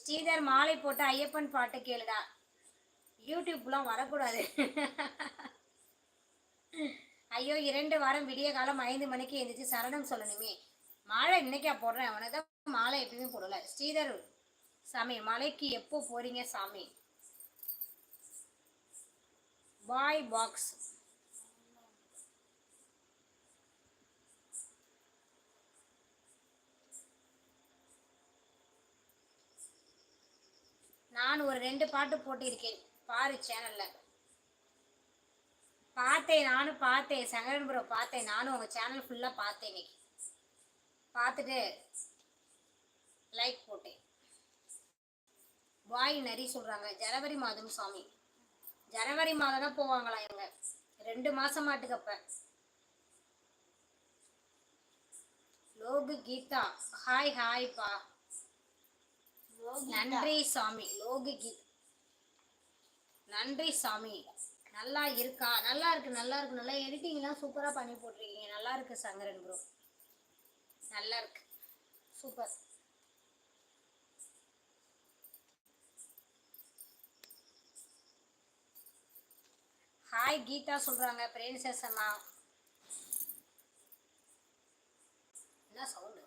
ஸ்ரீதர் மாலை போட்டு ஐயப்பன் பாட்டு கேளுடா. யூடியூப்லாம் வரக்கூடாது. ஐயோ இரண்டு வாரம் விடிய காலம் ஐந்து மணிக்கு எழுந்திரிச்சு சரணம் சொல்லணுமே. மாலை இன்னைக்கா போடுறேன். அவனை தான் மாலை எப்பயுமே போடல ஸ்ரீதர் சாமி மலைக்கு எப்போ போறீங்க சாமி? பாய் பாக்ஸ். நான் ஒரு ரெண்டு பாட்டு போட்டிருக்கேன். பாரு சேனல்ல பார்த்தேன் நானும் பார்த்தேன். சங்கரன் ப்ரோ பார்த்தேன். நானும் உங்கள் சேனல் ஃபுல்லாக பார்த்தேன் இன்னைக்கு. பார்த்துட்டு லைக் போட்டேன். வாய் நரி சொல்கிறாங்க ஜனவரி மாதம் சுவாமி. ஜனவரி மாதம் தான் போவாங்களா இவங்க? ரெண்டு மாதம் மாட்டுக்கப்ப லோகு கீதா. ஹாய் ஹாய்ப்பா நன்றி சாமி. லோகு நன்றி சாமி. நல்லா இருக்கா? நல்லா இருக்கு நல்லா இருக்கு. நல்லா எடிட்டிங்லாம் சூப்பராக பண்ணி போட்டிருக்கீங்க. நல்லா இருக்கு சங்கரன் ப்ரோ நல்லா இருக்கு. சூப்பர் ஹாய் கீதா சொல்றாங்க. பிரேன்சஸ் அம்மா என்ன சவுண்ட்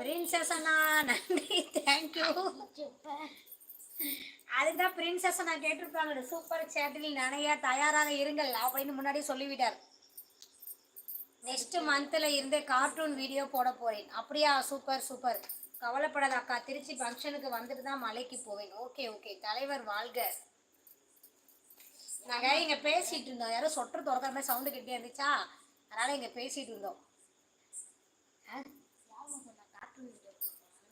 பிரின்சஸ் அண்ணா நன்றி தேங்க்யூ அதுதான் பிரின்சஸ் அண்ணா கேட்டிருப்பாங்க சூப்பர் சேட்டில் நனையா தயாராக இருங்கள் அப்படின்னு முன்னாடி சொல்லிவிட்டார். நெக்ஸ்ட் மந்த்தில் இருந்து கார்ட்டூன் வீடியோ போட போகிறேன் அப்படியா சூப்பர் சூப்பர் கவலைப்படாத அக்கா திருச்சி ஃபங்க்ஷனுக்கு வந்துட்டு தான் மலைக்கு போவேன். ஓகே ஓகே தலைவர் வாழ்க. நாங்கள் இங்கே பேசிகிட்டு இருந்தோம். யாரோ சொட்டர் திறக்கிற மாதிரி சவுண்டு கிட்டே இருந்துச்சா? அதனால் இங்கே பேசிகிட்டு இருந்தோம். ஆ?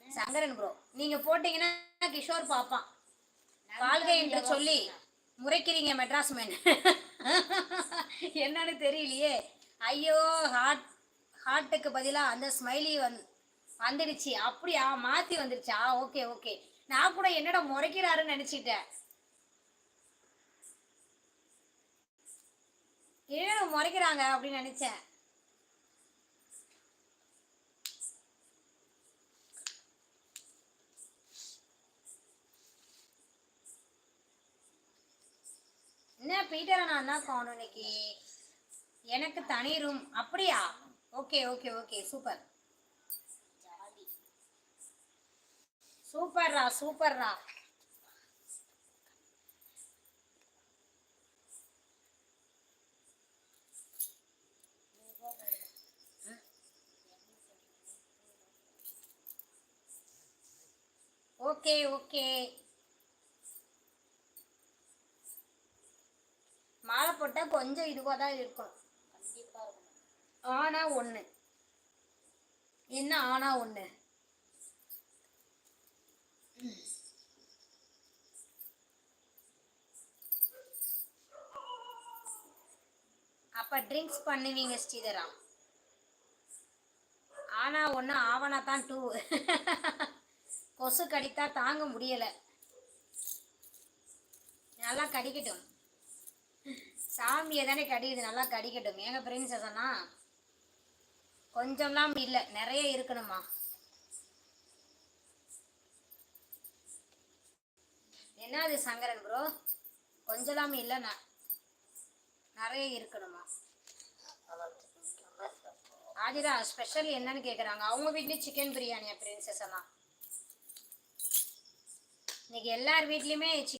சங்கரன் ப்ரோ நீங்க போட்டீங்கன்னா கிஷோர் பாப்பான். வாழ்க என்று சொல்லி முறைக்கிறீங்க மெட்ராஸ் மேன் என்னன்னு தெரியலையே. ஐயோ ஹார்ட் ஹார்ட்டுக்கு பதிலாக அந்த ஸ்மைலி வந் வந்துடுச்சு. அப்படியா? மாற்றி வந்துருச்சா ஓகே ஓகே. நான் கூட என்னடா முறைக்கிறாருன்னு நினச்சிட்டேன். ஏன் முறைக்கிறாங்க அப்படின்னு நினச்சேன் என்ன பீட்டர் அண்ணா தான் காணும் இன்னைக்கு. எனக்கு தனி ரூம் அப்படியா? ஓகே ஓகே ஓகே சூப்பர் சூப்பர்ரா சூப்பர்ரா ஓகே ஓகே போட்டால் கொஞ்சம் இதுவாக தான் இருக்கும் ஆனா ஒன்று என்ன ஆனா ஒன்று அப்ப ட்ரிங்க்ஸ் பண்ணுவீங்க ஸ்ரீதரா. ஆனா ஒன்று ஆவனா தான் டூ கொசு கடித்தா தாங்க முடியல. நல்லா கடிக்கட்டும். சாமியை தானே கடிக்குது நல்லா கடிக்கட்டும். ஏங்க பிரின்சஸ்னா கொஞ்சம்லாம் இல்லை நிறைய இருக்கணுமா? என்ன அது சங்கரன் ப்ரோ கொஞ்சம்லாம் இல்லை நிறைய இருக்கணுமா? ஆதிரா ஸ்பெஷல் என்னன்னு கேட்குறாங்க அவங்க வீட்லேயும் சிக்கன் பிரியாணியா பிரின்சஸ் அண்ணா இன்னைக்கு எல்லார் வீட்லேயுமே